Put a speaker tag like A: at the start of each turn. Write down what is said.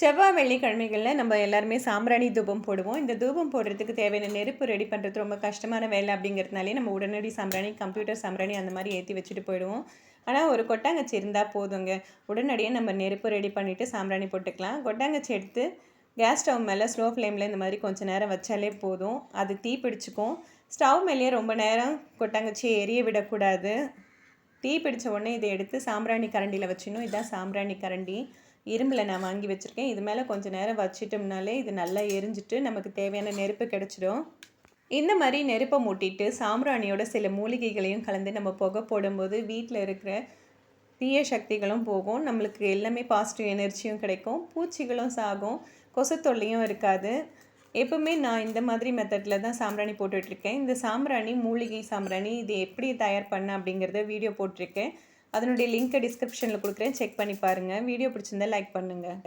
A: செவ்வாய் வெள்ளிக்கிழமைகளில் நம்ம எல்லாருமே சாம்பிராணி தூபம் போடுவோம். இந்த தூபம் போடுறதுக்கு தேவையான நெருப்பு ரெடி பண்ணுறது ரொம்ப கஷ்டமான வேலை அப்படிங்கிறதுனாலே நம்ம உடனடி சாம்பிராணி கம்ப்யூட்டர் சாம்பிராணி அந்த மாதிரி ஏற்றி வச்சுட்டு போயிடுவோம். ஆனால் ஒரு கொட்டாங்கச்சி இருந்தால் போதுங்க. உடனடியாக நம்ம நெருப்பு ரெடி பண்ணிவிட்டு சாம்பிராணி போட்டுக்கலாம். கொட்டாங்கச்சி எடுத்து கேஸ் ஸ்டவ் மேலே ஸ்லோ ஃப்ளேமில் இந்த மாதிரி கொஞ்சம் நேரம் வச்சாலே போதும். அது தீ பிடிச்சிக்கும். ஸ்டவ் மேலேயே ரொம்ப நேரம் கொட்டாங்கச்சி எரிய விடக்கூடாது. தீ பிடிச்ச உடனே இதை எடுத்து சாம்பிராணி கரண்டியில் வச்சிடணும். இதுதான் சாம்பிராணி கரண்டி. இரும்பில் நான் வாங்கி வச்சுருக்கேன். இது மேலே கொஞ்சம் நேரம் வச்சிட்டோம்னாலே இது நல்லா எரிஞ்சிட்டு நமக்கு தேவையான நெருப்பு கிடச்சிடும். இந்த மாதிரி நெருப்பை மூட்டிட்டு சாம்பிராணியோட சில மூலிகைகளையும் கலந்து நம்ம புகை போடும்போது வீட்டில் இருக்கிற தீய சக்திகளும் போகும். நம்மளுக்கு எல்லாமே பாசிட்டிவ் எனர்ஜியும் கிடைக்கும். பூச்சிகளும் சாகும். கொசு தொல்லையும் இருக்காது. எப்போவுமே நான் இந்த மாதிரி மெத்தடில் தான் சாம்பிராணி போட்டுட்ருக்கேன். இந்த சாம்பிராணி மூலிகை சாம்பிராணி இது எப்படி தயார் பண்ண அப்படிங்கிறத வீடியோ போட்டிருக்கேன். அதனுடைய லிங்க்கை டிஸ்கிரிப்ஷனில் கொடுக்குறேன். செக் பண்ணி பாருங்கள் வீடியோ பிடிச்சிருந்தா லைக் பண்ணுங்கள்